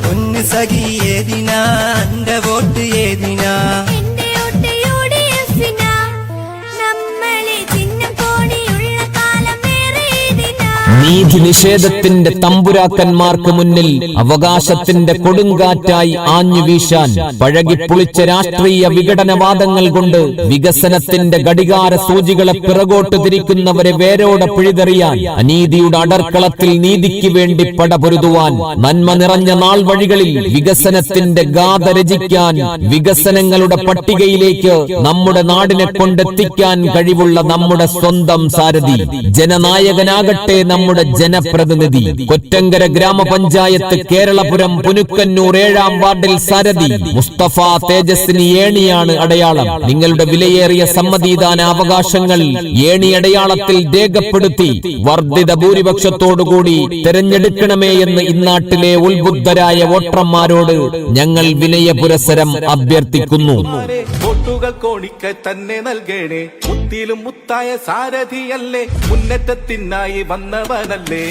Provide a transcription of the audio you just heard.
പൊന്നു സഖി ഏതിനാ vote vote നീതി നിഷേധത്തിന്റെ തമ്പുരാക്കന്മാർക്ക് മുന്നിൽ അവകാശത്തിന്റെ കൊടുങ്കാറ്റായി ആഞ്ഞു വീശാൻ പഴകിപ്പുളിച്ച രാഷ്ട്രീയ വിഘടനവാദങ്ങൾ കൊണ്ട് വികസനത്തിന്റെ ഘടികാര സൂചികളെ പിറകോട്ട് തിരിക്കുന്നവരെ വേരോടെ പിഴുതെറിയാൻ അനീതിയുടെ അടർക്കളത്തിൽ നീതിക്ക് വേണ്ടി പടപൊരുതുവാൻ നന്മ നിറഞ്ഞ നാൾ വഴികളിൽ വികസനത്തിന്റെ ഗാഥ രചിക്കാൻ വികസനങ്ങളുടെ പട്ടികയിലേക്ക് നമ്മുടെ നാടിനെ കൊണ്ടെത്തിക്കാൻ കഴിവുള്ള നമ്മുടെ സ്വന്തം സാരഥി. ജനനായകനാകട്ടെ നമ്മുടെ ജനപ്രതിനിധി കൊറ്റങ്കര ഗ്രാമപഞ്ചായത്ത് കേരളപുരം പുനുക്കന്നൂർ ഏഴാം വാർഡിൽ സാരഥി മുസ്തഫ തേജസ്വിനി ഏണിയാണ് അടയാളം. നിങ്ങളുടെ വിലയേറിയ സമ്മതിദാന അവകാശങ്ങൾ ഏണി അടയാളത്തിൽ രേഖപ്പെടുത്തി വർദ്ധിത ഭൂരിപക്ഷത്തോടുകൂടി തെരഞ്ഞെടുക്കണമേ എന്ന് ഇന്നാട്ടിലെ ഉത്ബുദ്ധരായ വോട്ടർമാരോട് ഞങ്ങൾ വിനയ പുരസരം അഭ്യർത്ഥിക്കുന്നു തന്നെ മുത്തിലും മുത്തായ സാരഥിയല്ലേ? മുന്നേറ്റത്തിനായി വന്നവനല്ലേ?